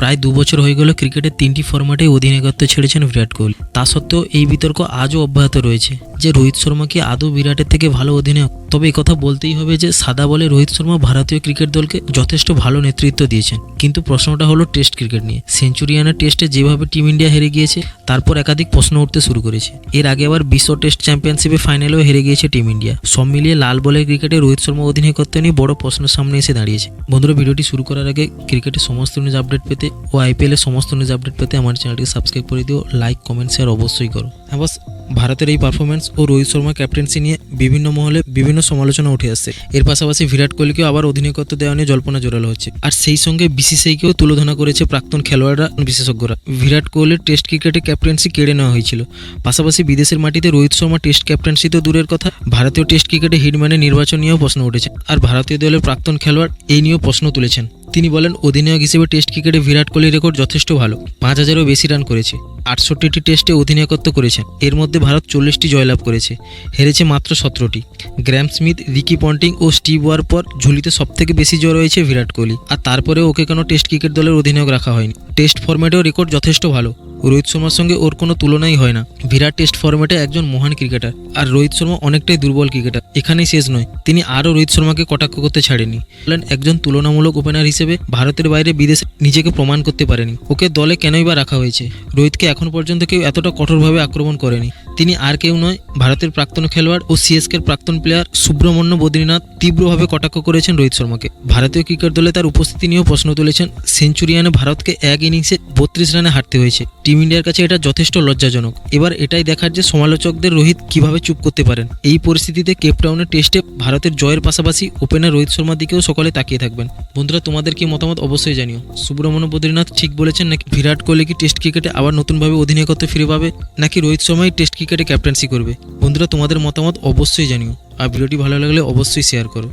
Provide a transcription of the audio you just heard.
প্রায় দু বছর হয়ে গেল ক্রিকেটের তিনটি ফরম্যাটে অধিনায়কত্ব ছেড়েছেন বিরাট কোহলি। তা সত্ত্বেও এই বিতর্ক আজও অব্যাহত রয়েছে যে রোহিত শর্মা কি আদৌ বিরাটের থেকে ভালো অধিনায়ক। তবে কথা বলতেই হবে যে সাদা বলে রোহিত শর্মা ভারতীয় ক্রিকেট দলকে যথেষ্ট ভালো নেতৃত্ব দিয়েছেন। কিন্তু প্রশ্নটা হলো টেস্ট ক্রিকেট নিয়ে। সেঞ্চুরিয়ানের টেস্টে যেভাবে টিম ইন্ডিয়া হেরে গিয়েছে, তারপর একাধিক প্রশ্ন উঠতে শুরু করেছে। এর আগে আবার বিশ্ব টেস্ট চ্যাম্পিয়নশিপে ফাইনালেও হেরে গিয়েছে টিম ইন্ডিয়া। সব মিলিয়ে লাল বলের ক্রিকেটে রোহিত শর্মা অধিনায়কত্ব নিয়ে বড় প্রশ্নের সামনে এসে দাঁড়িয়েছে। বন্ধুরা, ভিডিওটি শুরু করার আগে ক্রিকেটের সমস্ত নিউজ আপডেট পেতে ও আইপিএল এর সমস্ত নিউজ আপডেট পেতে আমার চ্যানেলটিকে সাবস্ক্রাইব করে দিও লাইক কমেন্ট শেয়ার অবশ্যই করো। হ্যাঁ বস ভারতের এই পারফরমেন্স ও রোহিত শর্মা ক্যাপ্টেন্সি নিয়ে বিভিন্ন মহলে বিভিন্ন সমালোচনা উঠে আসছে। এর পাশাপাশি বিরাট কোহলিকেও আবার অধিনায়কত্ব দেওয়া নিয়ে জল্পনা জোরালো হচ্ছে। আর সেই সঙ্গে বিসিসিআইকেও তুলোধনা করেছে প্রাক্তন খেলোয়াড়রা বিশেষজ্ঞরা। বিরাট কোহলির টেস্ট ক্রিকেটে ক্যাপ্টেন্সি কেড়ে নেওয়া হয়েছিল। পাশাপাশি বিদেশের মাটিতে রোহিত শর্মা টেস্ট ক্যাপ্টেন্সি তো দূরের কথা, ভারতীয় টেস্ট ক্রিকেটে হিটম্যানের নির্বাচন নিয়েও প্রশ্ন উঠেছে। আর ভারতীয় দলের প্রাক্তন খেলোয়াড় এই নিয়েও প্রশ্ন তুলেছেন। তিনি বলেন, অধিনায়ক হিসেবে টেস্ট ক্রিকেটে বিরাট কোহলির রেকর্ড যথেষ্ট ভালো। পাঁচ হাজারও বেশি রান করেছে। আটষট্টিটি টেস্টে অধিনায়কত্ব করেছেন। এর মধ্যে ভারত চল্লিশটি জয়লাভ করেছে। হেরেছে মাত্র সতেরোটি। গ্র্যাম স্মিথ, রিকি পন্টিং ও স্টিভ ওয়ার পর ঝুলিতে সবথেকে বেশি জয় রয়েছে বিরাট কোহলি। আর তারপরেও ওকে কেন টেস্ট ক্রিকেট দলের অধিনায়ক রাখা হয়নি। টেস্ট ফরম্যাটেও রেকর্ড যথেষ্ট ভালো। রোহিত শর্মার সঙ্গে ওর কোনো তুলনাই হয় না। বিরাট টেস্ট ফরম্যাটে একজন মহান ক্রিকেটার। আর রোহিত শর্মা অনেকটাই দুর্বল ক্রিকেটার। এখানেই শেষ নয়, তিনি আরও রোহিত শর্মাকে কটাক্ষ করতে ছাড়েনি। বলেন, একজন তুলনামূলক ওপেনার হিসেবে ভারতের বাইরে বিদেশে নিজেকে প্রমাণ করতে পারেনি। ওকে দলে কেনই বা রাখা হয়েছে? রোহিতকে এখন পর্যন্ত কেউ এতটা কঠোরভাবে আক্রমণ করেনি। তিনি আর কেউ নয়, ভারতের প্রাক্তন খেলোয়াড় ও সিএসকের প্রাক্তন প্লেয়ার সুব্রমণ্য বদ্রীনাথ তীব্রভাবে কটাক্ষ করেছেন রোহিত শর্মাকে। ভারতীয় ক্রিকেট দলে তার উপস্থিতি নিয়েও প্রশ্ন তুলেছেন, সেঞ্চুরিয়ানে ভারতকে এক ইনিংসে বত্রিশ রানে হারতে হয়েছে। টিম ইন্ডিয়ার কাছে এটা যথেষ্ট লজ্জাজনক। এবার এটাই দেখার যে সমালোচকদের রোহিত কীভাবে চুপ করতে পারেন। এই পরিস্থিতিতে কেপটাউনের টেস্টে ভারতের জয়ের পাশাপাশি ওপেনার রোহিত শর্মার দিকেও সকলে তাকিয়ে থাকবেন। বন্ধুরা, তোমাদের কি মতামত অবশ্যই জানিও। সুব্রমণ্য বদ্রীনাথ ঠিক বলেছেন নাকি বিরাট কোহলি কি টেস্ট ক্রিকেটে আবার নতুনভাবে অধিনায়কত্ব ফিরে পাবে? নাকি রোহিত শর্মাই টেস্ট ক্রিকেটে ক্যাপ্টেন্সি করবে। বন্ধুরা, তোমাদের মতামত অবশ্যই জানিও। আর ভিডিওটি ভালো লাগলে অবশ্যই শেয়ার করো।